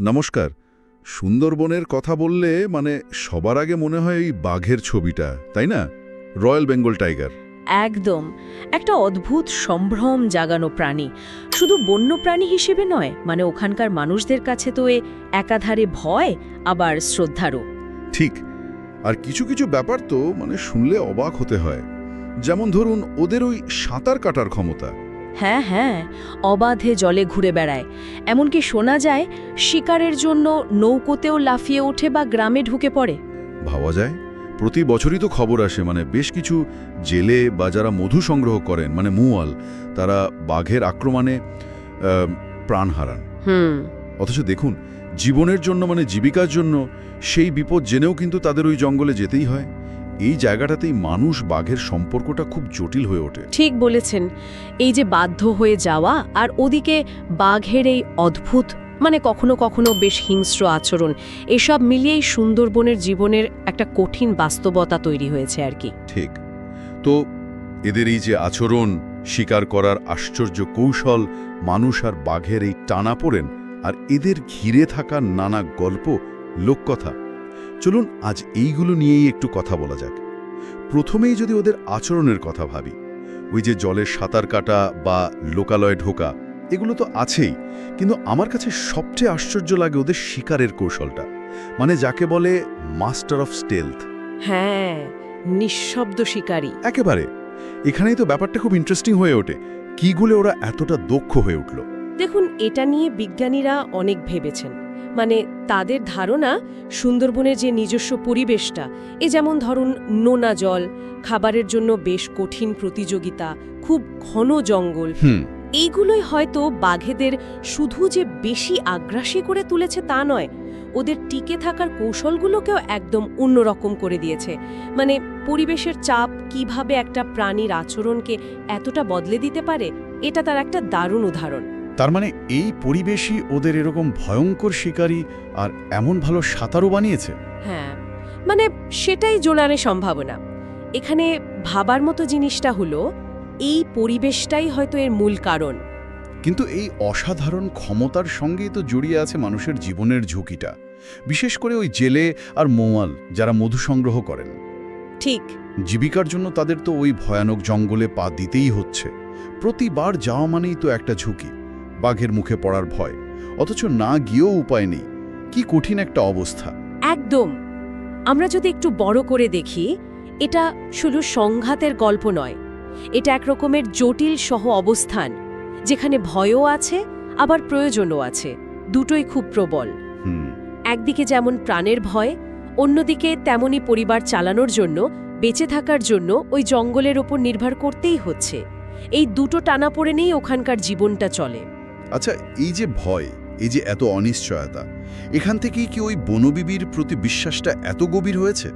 নমস্কার। সুন্দরবনের কথা বললে মানে সবার আগে মনে হয় এই বাঘের ছবিটা তাই না? Royal Bengal tiger. একদম। একটা অদ্ভুত সম্ভ্রম জাগানো প্রাণী। শুধু বন্য প্রাণী হিসেবে নয় মানে ওখানকার মানুষদের কাছে তো এ একাধারে ভয় আবার শ্রদ্ধারও। ঠিক। আর কিছু কিছু ব্যাপার তো মানে শুনলে অবাক হতে হয়। যেমন ধরুন ওদের ওই সাঁতার কাটার ক্ষমতা। হ্যাঁ হ্যাঁ অবাধে জলে ঘুরে বেড়ায়। এমনকি শোনা যায় শিকারের জন্য নৌকোতেও লাফিয়ে ওঠে বা গ্রামে ঢুকে পড়ে। ভাবা যায়? প্রতি বছরই তো খবর আসে মানে বেশ কিছু জেলে বা যারা মধু সংগ্রহ করেন মানে মুয়াল তারা বাঘের আক্রমণে প্রাণ হারান। হুম। অথচ দেখুন জীবনের জন্য মানে জীবিকার জন্য সেই বিপদ জেনেও কিন্তু তাদের ওই জঙ্গলে যেতেই হয়। এই জায়গাটাতেই মানুষ বাঘের সম্পর্কটা খুব জটিল হয়ে ওঠে। ঠিক বলেছেন। এই যে বাধ্য হয়ে যাওয়া আর ওদিকে বাঘের এই অদ্ভুত মানে কখনো কখনো বেশ হিংস্র আচরণ এসব মিলিয়েই সুন্দরবনের জীবনের একটা কঠিন বাস্তবতা তৈরি হয়েছে আর কি। ঠিক। তো এদের এই যে আচরণ শিকার করার আশ্চর্য কৌশল মানুষ আর বাঘের এই টানা পড়েন আর এদের ঘিরে থাকা নানা গল্প লোককথা চলুন আজ এইগুলো নিয়েই একটু কথা বলা যাক। প্রথমেই যদি ওদের আচরণের কথা ভাবি ওই যে জলের সাঁতার কাটা বা লোকালয়ে ঢোকা এগুলো তো আছেই কিন্তু আমার কাছে সবচেয়ে আশ্চর্য লাগে ওদের শিকারের কৌশলটা মানে যাকে বলে মাস্টার অফ স্টেলথ। হ্যাঁ নিঃশব্দ শিকারী। একেবারে। এখানেই তো ব্যাপারটা খুব ইন্টারেস্টিং হয়ে ওঠে কি গুলে ওরা এতটা দক্ষ হয়ে উঠল। দেখুন এটা নিয়ে বিজ্ঞানীরা অনেক ভেবেছেন। মানে তাদের ধারণা সুন্দরবনের যে নিজস্ব পরিবেশটা এ যেমন ধরুন নোনা জল খাবারের জন্য বেশ কঠিন প্রতিযোগিতা খুব ঘন জঙ্গল। এইগুলোই হয়তো বাঘেদের শুধু যে বেশি আগ্রাসী করে তুলেছে তা নয় ওদের টিকে থাকার কৌশলগুলোকেও একদম অন্যরকম করে দিয়েছে। মানে পরিবেশের চাপ কীভাবে একটা প্রাণীর আচরণকে এতটা বদলে দিতে পারে এটা তার একটা দারুণ উদাহরণ। তার মানে এই পরিবেশই ওদের এরকম ভয়ঙ্কর শিকারী আর এমন ভালো সাঁতারও বানিয়েছে? হ্যাঁ মানে সেটাই জোনারে সম্ভাবনা। এখানে ভাবার মতো জিনিসটা হলো এই পরিবেশটাই হয়তো এর মূল কারণ। কিন্তু এই অসাধারণ ক্ষমতার সঙ্গেই তো জড়িয়ে আছে মানুষের জীবনের ঝুঁকিটা। বিশেষ করে ওই জেলে আর মোয়াল যারা মধু সংগ্রহ করেন। ঠিক। জীবিকার জন্য তাদের তো ওই ভয়ানক জঙ্গলে পা দিতেই হচ্ছে। প্রতিবার যাওয়া মানেই তো একটা ঝুঁকি। বাঘের মুখে পড়ার ভয়। অথচ না গিয়েও উপায় নেই। কি কঠিন একটা অবস্থা। একদম। আমরা যদি একটু বড় করে দেখি এটা শুধু সংঘাতের গল্প নয়। এটা এক রকমের জটিল সহ অবস্থান যেখানে ভয়ও আছে আবার প্রয়োজনও আছে। দুটোই খুব প্রবল। একদিকে যেমন প্রাণের ভয় অন্যদিকে তেমনি পরিবার চালানোর জন্য বেঁচে থাকার জন্য ওই জঙ্গলের ওপর নির্ভর করতেই হচ্ছে। এই দুটো টানা পড়ে নেই ওখানকার জীবনটা চলে। আচ্ছা এই যে ভয় এই যে এত অনিশ্চয়তা এখান থেকেই কি ওই বনবিবির প্রতি বিশ্বাসটা এত গভীর হয়েছে?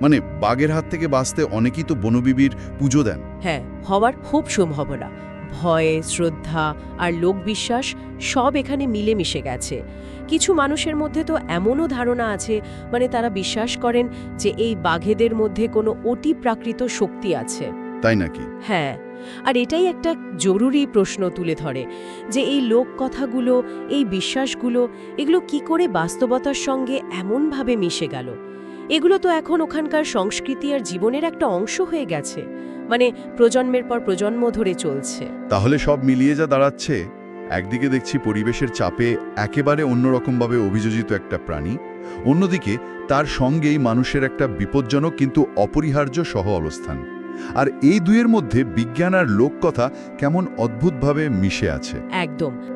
মানে বাঘের হাত থেকে বাঁচতে অনেকেই তো বনবিবির পুজো দেন। হ্যাঁ হওয়ার খুব সম্ভাবনা। ভয় শ্রদ্ধা আর লোকবিশ্বাস সব এখানে মিলেমিশে গেছে। কিছু মানুষের মধ্যে তো এমনও ধারণা আছে মানে তারা বিশ্বাস করেন যে এই বাঘেদের মধ্যে কোনো অতি প্রাকৃত শক্তি আছে। তাই নাকি? হ্যাঁ। আর এটাই একটা জরুরি প্রশ্ন তুলে ধরে যে এই লোক কথাগুলো এই বিশ্বাসগুলো, এগুলো কি করে বাস্তবতার সঙ্গে এমনভাবে মিশে গেল? এগুলো তো এখন ওখানকার সংস্কৃতি আর জীবনের একটা অংশ হয়ে গেছে মানে প্রজন্মের পর প্রজন্ম ধরে চলছে। তাহলে সব মিলিয়ে যা দাঁড়াচ্ছে, একদিকে দেখছি পরিবেশের চাপে একেবারে অন্যরকমভাবে অভিযোজিত একটা প্রাণী, অন্যদিকে তার সঙ্গেই মানুষের একটা বিপজ্জনক কিন্তু অপরিহার্য সহ অবস্থান আর এই দুয়ের মধ্যে বিজ্ঞান আর লোককথা কেমন অদ্ভুতভাবে মিশে আছে? একদম।